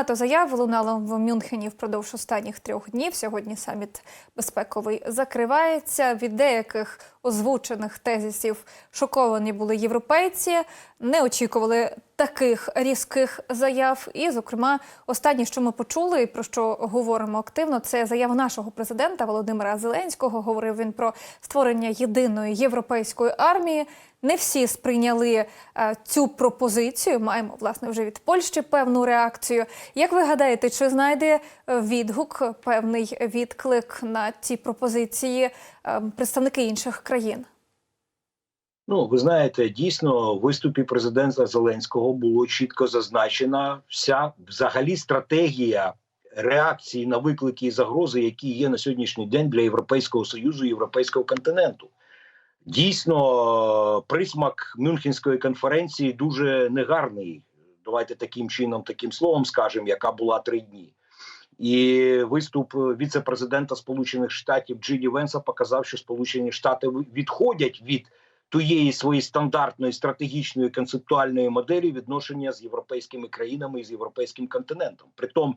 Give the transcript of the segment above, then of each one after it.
Багато заяв лунало в Мюнхені впродовж останніх трьох днів. Сьогодні саміт безпековий закривається. Від деяких озвучених тезисів шоковані були європейці, не очікували таких різких заяв. І, зокрема, останнє, що ми почули, про що говоримо активно, це заява нашого президента Володимира Зеленського. Говорив він про створення єдиної європейської армії. Не всі сприйняли е, цю пропозицію. Маємо власне вже від Польщі певну реакцію. Як ви гадаєте, чи знайде е, відгук, певний відклик на ці пропозиції е, представники інших країн? Ну, ви знаєте, дійсно в виступі президента Зеленського було чітко зазначена вся взагалі стратегія реакції на виклики і загрози, які є на сьогоднішній день для Європейського союзу і європейського континенту. Дійсно, присмак Мюнхенської конференції дуже негарний. Давайте таким чином, таким словом скажемо, яка була три дні. І виступ віце-президента Сполучених Штатів Джиді Венса показав, що Сполучені Штати відходять від тієї своєї стандартної стратегічної концептуальної моделі відношення з європейськими країнами і з європейським континентом. Притом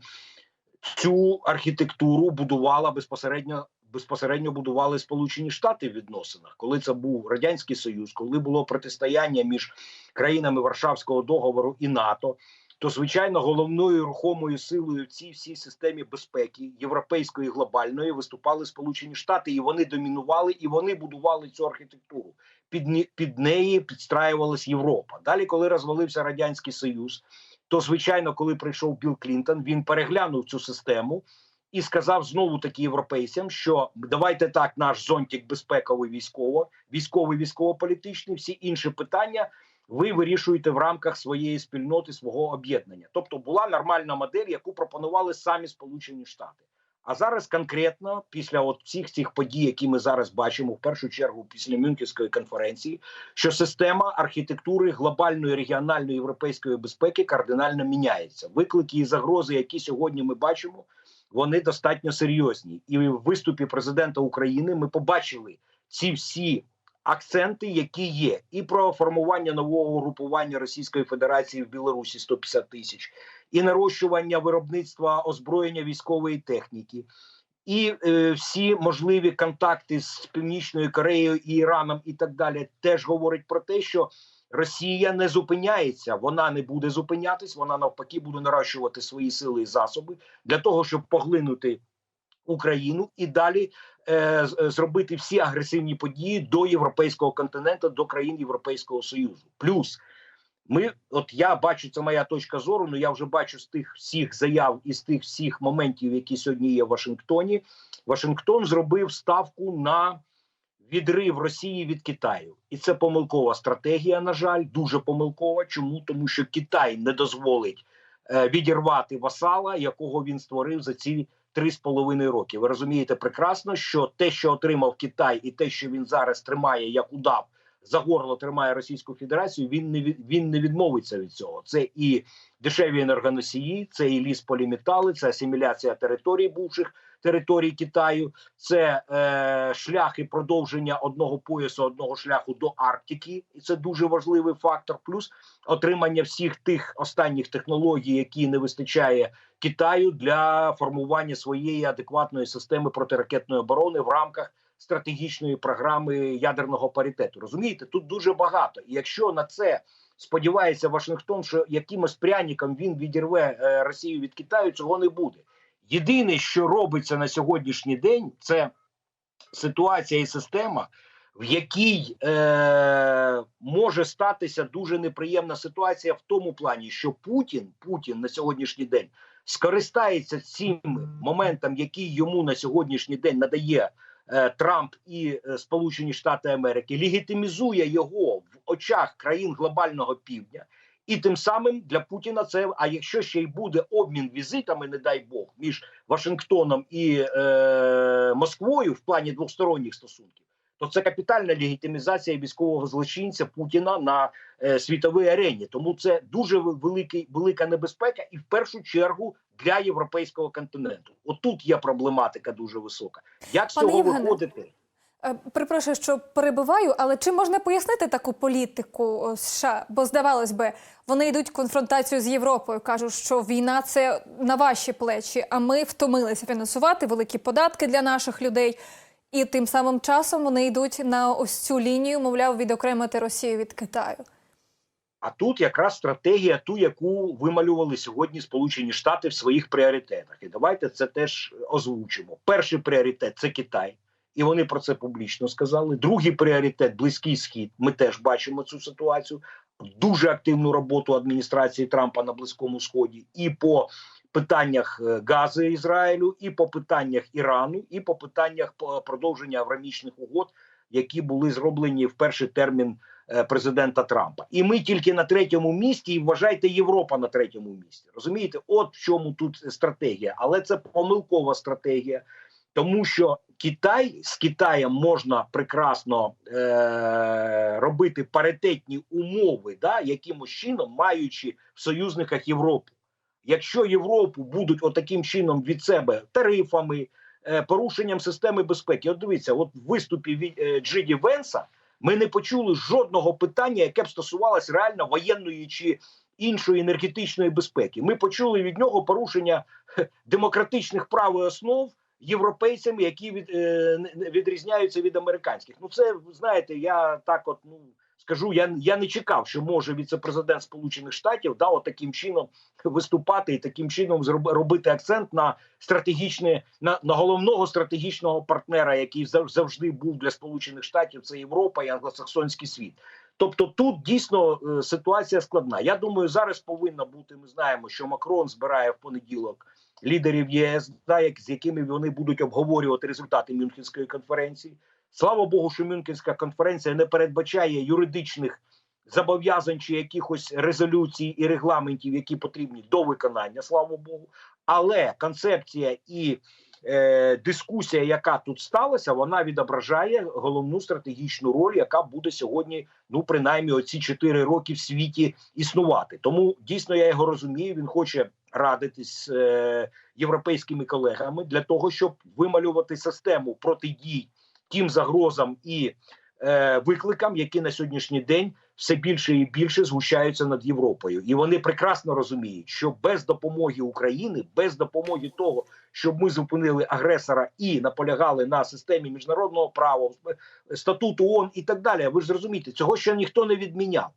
цю архітектуру будувала безпосередньо безпосередньо будували Сполучені Штати в відносинах, коли це був радянський союз, коли було протистояння між країнами Варшавського договору і НАТО. То звичайно головною рухомою силою в цій всій системі безпеки європейської глобальної виступали Сполучені Штати, і вони домінували, і вони будували цю архітектуру. Під під неї підстраювалась Європа. Далі, коли розвалився радянський союз, то звичайно, коли прийшов Білл Клінтон, він переглянув цю систему і сказав знову таки європейцям, що давайте так, наш зонтик безпековий військово, військовий військово-політичний, всі інші питання ви вирішуєте в рамках своєї спільноти свого об'єднання. Тобто була нормальна модель, яку пропонували самі Сполучені Штати. А зараз конкретно після от всіх цих подій, які ми зараз бачимо, в першу чергу після Мюнхенської конференції, що система архітектури глобальної регіональної європейської безпеки кардинально міняється. Виклики і загрози, які сьогодні ми бачимо, вони достатньо серйозні. І в виступі президента України ми побачили ці всі акценти, які є, і про формування нового групування Російської Федерації в Білорусі 150 тисяч, і нарощування виробництва озброєння військової техніки. І е, всі можливі контакти з Північною Кореєю і Іраном, і так далі, теж говорять про те, що Росія не зупиняється, вона не буде зупинятись, вона навпаки буде наращувати свої сили і засоби для того, щоб поглинути Україну і далі е, е, зробити всі агресивні події до європейського континенту, до країн Європейського Союзу. Плюс ми, от я бачу, це моя точка зору. Ну я вже бачу з тих всіх заяв і з тих всіх моментів, які сьогодні є в Вашингтоні. Вашингтон зробив ставку на відрив Росії від Китаю, і це помилкова стратегія. На жаль, дуже помилкова. Чому тому, що Китай не дозволить е, відірвати васала, якого він створив за ці три з половиною роки. Ви розумієте прекрасно, що те, що отримав Китай, і те, що він зараз тримає як удав за горло, тримає Російську Федерацію. Він не він не відмовиться від цього. Це і дешеві енергоносії, це і ліс поліметали, це асиміляція територій бувших територій Китаю, це е, шлях і продовження одного поясу, одного шляху до Арктики, і це дуже важливий фактор. Плюс отримання всіх тих останніх технологій, які не вистачає Китаю для формування своєї адекватної системи протиракетної оборони в рамках стратегічної програми ядерного паритету. Розумієте, тут дуже багато. І якщо на це сподівається Вашингтон, що якимось пряником він відірве е, Росію від Китаю, цього не буде. Єдине, що робиться на сьогоднішній день, це ситуація і система, в якій е, може статися дуже неприємна ситуація в тому плані, що Путін, Путін на сьогоднішній день скористається цим моментом, який йому на сьогоднішній день надає Трамп і е, Сполучені Штати Америки, легітимізує його в очах країн глобального півдня. І тим самим для Путіна це. А якщо ще й буде обмін візитами, не дай Бог, між Вашингтоном і е, Москвою в плані двосторонніх стосунків, то це капітальна легітимізація військового злочинця Путіна на е, світовій арені. Тому це дуже великий велика небезпека, і в першу чергу для європейського континенту. Отут є проблематика дуже висока. Як з цього Євгене, виходити? Е, Перепрошую, що перебиваю, але чи можна пояснити таку політику США? Бо здавалось би, вони йдуть в конфронтацію з Європою, кажуть, що війна це на ваші плечі, а ми втомилися фінансувати великі податки для наших людей. І тим самим часом вони йдуть на ось цю лінію, мовляв, відокремити Росію від Китаю. А тут якраз стратегія, ту, яку вималювали сьогодні Сполучені Штати в своїх пріоритетах. І давайте це теж озвучимо. Перший пріоритет це Китай, і вони про це публічно сказали. Другий пріоритет Близький Схід. Ми теж бачимо цю ситуацію. Дуже активну роботу адміністрації Трампа на Близькому Сході і по питаннях е, Гази Ізраїлю, і по питаннях Ірану, і по питаннях продовження аврамічних угод, які були зроблені в перший термін е, президента Трампа. І ми тільки на третьому місці, і вважайте Європа на третьому місці. Розумієте, от в чому тут стратегія, але це помилкова стратегія, тому що Китай з Китаєм можна прекрасно е- робити паритетні умови, да, якимось чином маючи в союзниках Європу. Якщо Європу будуть отаким чином від себе тарифами, е, порушенням системи безпеки, от дивіться, от в виступі від е, Джиді Венса ми не почули жодного питання, яке б стосувалося реально воєнної чи іншої енергетичної безпеки. Ми почули від нього порушення демократичних прав і основ європейцями, які від, е, відрізняються від американських. Ну це знаєте, я так от ну скажу, я, я не чекав, що може віце-президент Сполучених Штатів да, от таким чином виступати і таким чином робити акцент на стратегічне на, на головного стратегічного партнера, який зав- завжди був для Сполучених Штатів, це Європа і англосаксонський світ. Тобто тут дійсно е, ситуація складна. Я думаю, зараз повинна бути. Ми знаємо, що Макрон збирає в понеділок лідерів ЄС, да, як, з якими вони будуть обговорювати результати Мюнхенської конференції. Слава Богу, що Мюнхенська конференція не передбачає юридичних зобов'язань чи якихось резолюцій і регламентів, які потрібні до виконання, слава Богу. Але концепція і е, дискусія, яка тут сталася, вона відображає головну стратегічну роль, яка буде сьогодні, ну принаймні, оці 4 роки в світі існувати. Тому дійсно я його розумію. Він хоче радитись з е, європейськими колегами для того, щоб вималювати систему протидій тим загрозам і е, викликам, які на сьогоднішній день все більше і більше згущаються над Європою, і вони прекрасно розуміють, що без допомоги України, без допомоги того, щоб ми зупинили агресора і наполягали на системі міжнародного права, статуту ООН і так далі. Ви ж зрозумієте, цього ще ніхто не відміняв.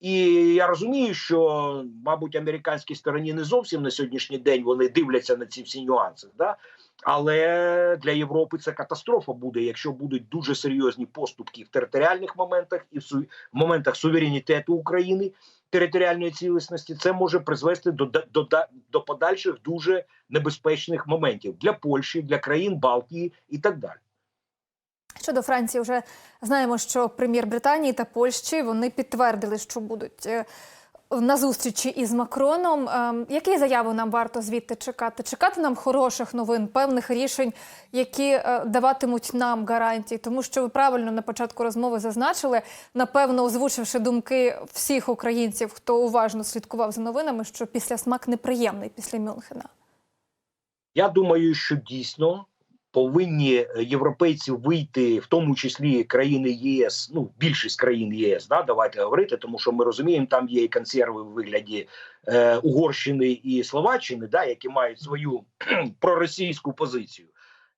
І я розумію, що, мабуть, американській стороні не зовсім на сьогоднішній день вони дивляться на ці всі нюанси. Да? Але для Європи це катастрофа буде, якщо будуть дуже серйозні поступки в територіальних моментах і в, су... моментах суверенітету України, територіальної цілісності, це може призвести до, до, до, до подальших дуже небезпечних моментів для Польщі, для країн Балтії і так далі. Щодо Франції, вже знаємо, що прем'єр Британії та Польщі вони підтвердили, що будуть е, на зустрічі із Макроном. Ем, Які заяви нам варто звідти чекати? Чекати нам хороших новин, певних рішень, які е, даватимуть нам гарантії, тому що ви правильно на початку розмови зазначили, напевно, озвучивши думки всіх українців, хто уважно слідкував за новинами, що після смак неприємний після Мюнхена. Я думаю, що дійсно повинні е, європейці вийти, в тому числі країни ЄС, ну більшість країн ЄС, да, давайте говорити, тому що ми розуміємо, там є і консерви в вигляді е, Угорщини і Словаччини, да, які мають свою проросійську позицію.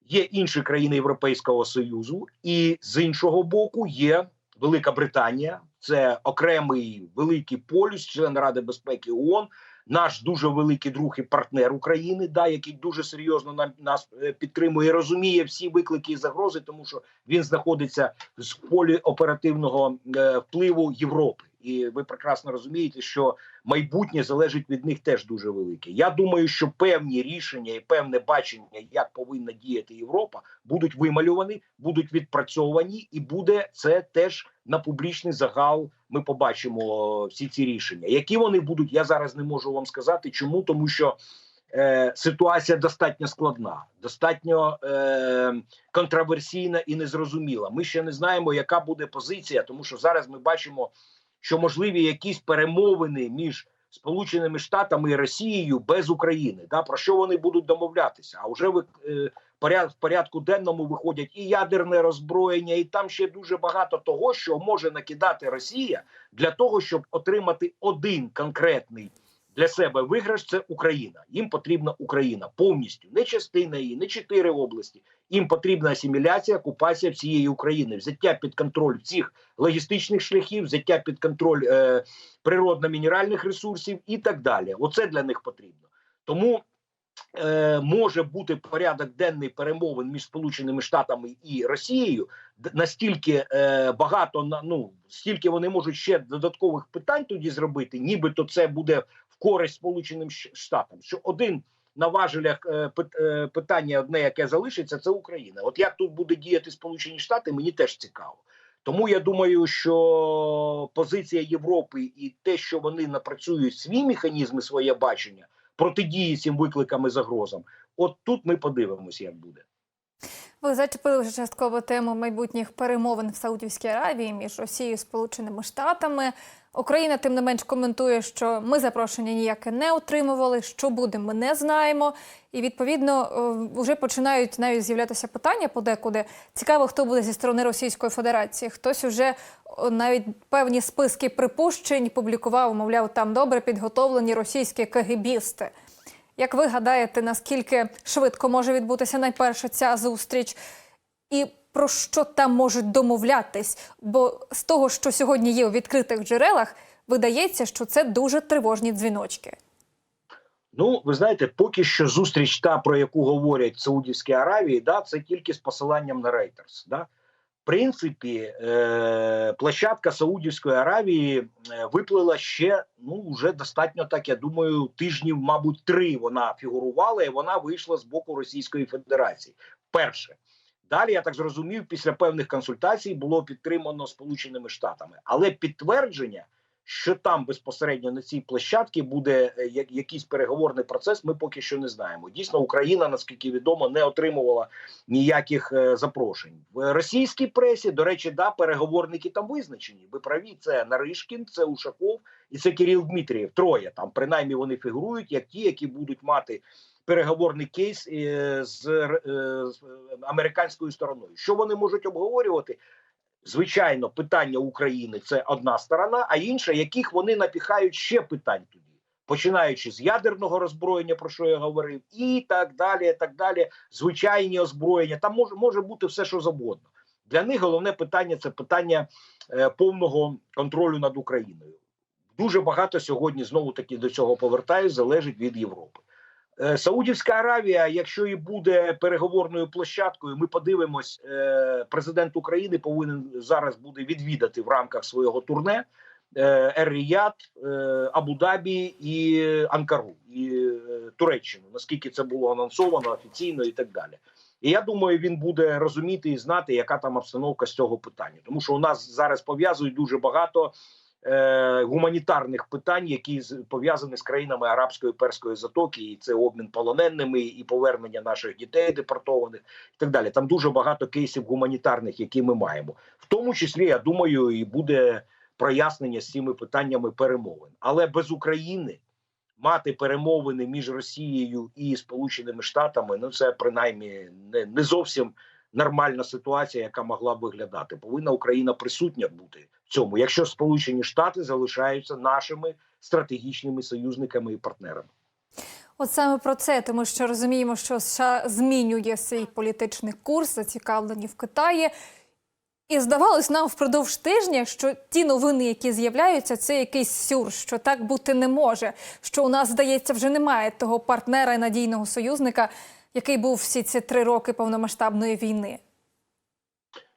Є інші країни Європейського союзу, і з іншого боку є Велика Британія, це окремий великий полюс, член Ради безпеки ООН, наш дуже великий друг і партнер України, да, який дуже серйозно нам нас е, підтримує, розуміє всі виклики і загрози, тому що він знаходиться в полі оперативного е, впливу Європи. І ви прекрасно розумієте, що майбутнє залежить від них теж дуже велике. Я думаю, що певні рішення і певне бачення, як повинна діяти Європа, будуть вималювані, будуть відпрацьовані, і буде це теж на публічний загал. Ми побачимо всі ці рішення. Які вони будуть, я зараз не можу вам сказати. Чому тому, що е, ситуація достатньо складна, достатньо е, контроверсійна і незрозуміла. Ми ще не знаємо, яка буде позиція, тому що зараз ми бачимо, що можливі якісь перемовини між Сполученими Штатами і Росією без України. Да, про що вони будуть домовлятися? А вже е, поряд, в порядку денному виходять і ядерне роззброєння, і там ще дуже багато того, що може накидати Росія для того, щоб отримати один конкретний для себе виграш. Це Україна. Їм потрібна Україна повністю, не частина її, не чотири області. Їм потрібна асиміляція, окупація всієї України, взяття під контроль всіх логістичних шляхів, взяття під контроль е, природно-мінеральних ресурсів і так далі. Оце для них потрібно. Тому е, може бути порядок денний перемовин між Сполученими Штатами і Росією настільки е, багато на ну стільки вони можуть ще додаткових питань тоді зробити, нібито це буде користь Сполученим Штатам. Що один на важелях е, е, питання одне, яке залишиться, це Україна. От як тут буде діяти Сполучені Штати, мені теж цікаво. Тому я думаю, що позиція Європи і те, що вони напрацюють свої механізми, своє бачення протидії цим викликам і загрозам. От тут ми подивимося, як буде. Ви зачепили вже частково тему майбутніх перемовин в Саудівській Аравії між Росією і Сполученими Штатами. Україна тим не менш коментує, що ми запрошення ніяке не отримували. Що буде, ми не знаємо. І відповідно вже починають навіть з'являтися питання подекуди. Цікаво, хто буде зі сторони Російської Федерації. Хтось уже навіть певні списки припущень публікував, мовляв, там добре підготовлені російські кагібісти. Як ви гадаєте, наскільки швидко може відбутися найперше ця зустріч? І про що там можуть домовлятись? Бо з того, що сьогодні є у відкритих джерелах, видається, що це дуже тривожні дзвіночки. Ну, ви знаєте, поки що зустріч, та про яку говорять в Саудівській Аравії, да, це тільки з посиланням на Reuters. Да. В принципі, е- площадка Саудівської Аравії е, виплила ще ну вже достатньо так. Я думаю, тижнів, мабуть, три вона фігурувала, і вона вийшла з боку Російської Федерації. Перше. Далі я так зрозумів, після певних консультацій було підтримано Сполученими Штатами, але підтвердження, що там безпосередньо на цій площадці буде е, якийсь переговорний процес, ми поки що не знаємо. Дійсно, Україна, наскільки відомо, не отримувала ніяких е, запрошень в російській пресі. До речі, да, переговорники там визначені. Ви праві, це Наришкін, це Ушаков і це Кирил Дмитрієв. Троє там принаймні вони фігурують як ті, які будуть мати переговорний кейс е, з, е, з американською стороною. Що вони можуть обговорювати? Звичайно, питання України це одна сторона, а інша, яких вони напіхають ще питань тоді, починаючи з ядерного роззброєння, про що я говорив, і так далі. так далі, Звичайні озброєння. Там може, може бути все, що завгодно. Для них головне питання це питання е, повного контролю над Україною. Дуже багато сьогодні знову таки до цього повертаюсь, залежить від Європи. Е, Саудівська Аравія, якщо і буде переговорною площадкою, ми подивимось. е, Президент України повинен зараз буде відвідати в рамках свого турне е, Ер-Ріяд, Абу-Дабі і Анкару і Туреччину. Наскільки це було анонсовано офіційно і так далі. І я думаю, він буде розуміти і знати, яка там обстановка з цього питання, тому що у нас зараз пов'язують дуже багато е, гуманітарних питань, які пов'язані з країнами арабської перської затоки, і це обмін полоненими, і повернення наших дітей депортованих, і так далі. Там дуже багато кейсів гуманітарних, які ми маємо, в тому числі, я думаю, і буде прояснення з цими питаннями перемовин, але без України. Мати перемовини між Росією і Сполученими Штатами, ну це принаймні не, не зовсім нормальна ситуація, яка могла б виглядати. Повинна Україна присутня бути в цьому, якщо Сполучені Штати залишаються нашими стратегічними союзниками і партнерами. От саме про це, тому що розуміємо, що США змінює свій політичний курс, зацікавлені в Китаї. І здавалось нам впродовж тижня, що ті новини, які з'являються, це якийсь сюр, що так бути не може. Що у нас, здається, вже немає того партнера і надійного союзника, який був всі ці три роки повномасштабної війни.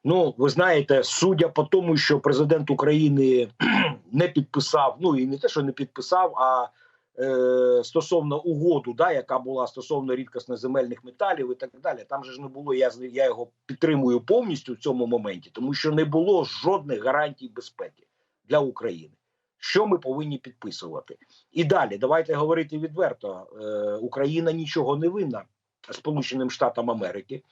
Ну, ви знаєте, судя по тому, що президент України не підписав, ну і не те, що не підписав, а е, стосовно угоду, да, яка була стосовно рідкісних земельних металів і так далі. Там же ж не було. Я я його підтримую повністю в цьому моменті, тому що не було жодних гарантій безпеки для України. Що ми повинні підписувати? І далі давайте говорити відверто: е, Україна нічого не винна Сполученим Штатам Америки.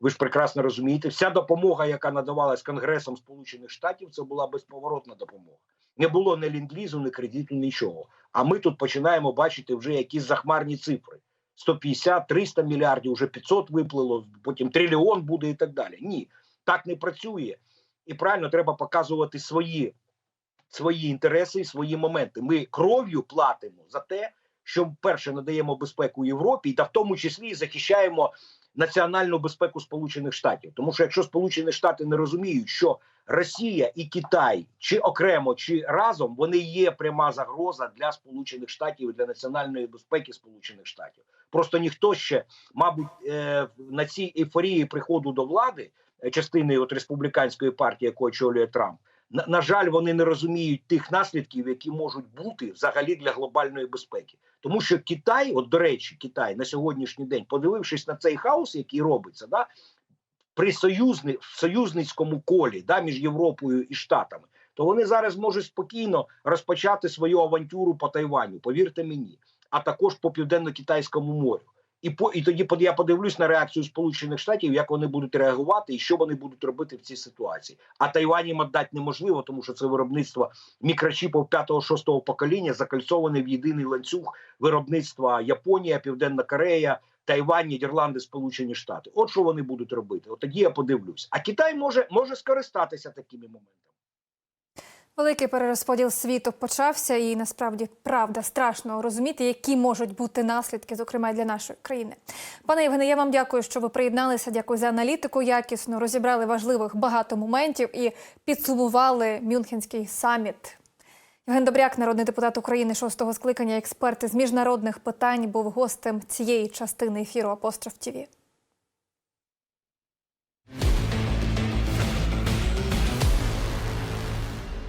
Ви ж прекрасно розумієте, вся допомога, яка надавалась Конгресом Сполучених Штатів, це була безповоротна допомога. Не було ні ленд-лізу, ні кредиту, нічого. А ми тут починаємо бачити вже якісь захмарні цифри. 150-300 мільярдів, вже 500 виплило, потім трильйон буде і так далі. Ні, так не працює. І правильно треба показувати свої, свої інтереси і свої моменти. Ми кров'ю платимо за те, що перше надаємо безпеку Європі, та в тому числі захищаємо національну безпеку Сполучених Штатів. Тому що якщо Сполучені Штати не розуміють, що Росія і Китай чи окремо, чи разом вони є пряма загроза для Сполучених Штатів і для національної безпеки Сполучених Штатів. Просто ніхто ще, мабуть, е, на цій ейфорії приходу до влади е, частини от республіканської партії, яку очолює Трамп. На, на жаль, вони не розуміють тих наслідків, які можуть бути взагалі для глобальної безпеки. Тому що Китай, от до речі, Китай на сьогоднішній день, подивившись на цей хаос, який робиться, да, при союзни, в союзницькому колі да, між Європою і Штатами, то вони зараз можуть спокійно розпочати свою авантюру по Тайваню, повірте мені, а також по південно-китайському морю. І по і тоді я подивлюсь на реакцію Сполучених Штатів, як вони будуть реагувати і що вони будуть робити в цій ситуації. А Тайвань їм неможливо, тому що це виробництво мікрочіпів 5-6 покоління, закальцоване в єдиний ланцюг виробництва Японія, Південна Корея, Тайвань, Нідерланди, Сполучені Штати. От що вони будуть робити. От тоді я подивлюсь. А Китай може, може скористатися такими моментами. Великий перерозподіл світу почався, і насправді правда страшно розуміти, які можуть бути наслідки, зокрема для нашої країни. Пане Євгене, я вам дякую, що ви приєдналися. Дякую за аналітику. Якісно розібрали важливих багато моментів і підсумували Мюнхенський саміт. Євген Добряк, народний депутат України шостого скликання, експерт з міжнародних питань, був гостем цієї частини ефіру Апостроф ТІВІ.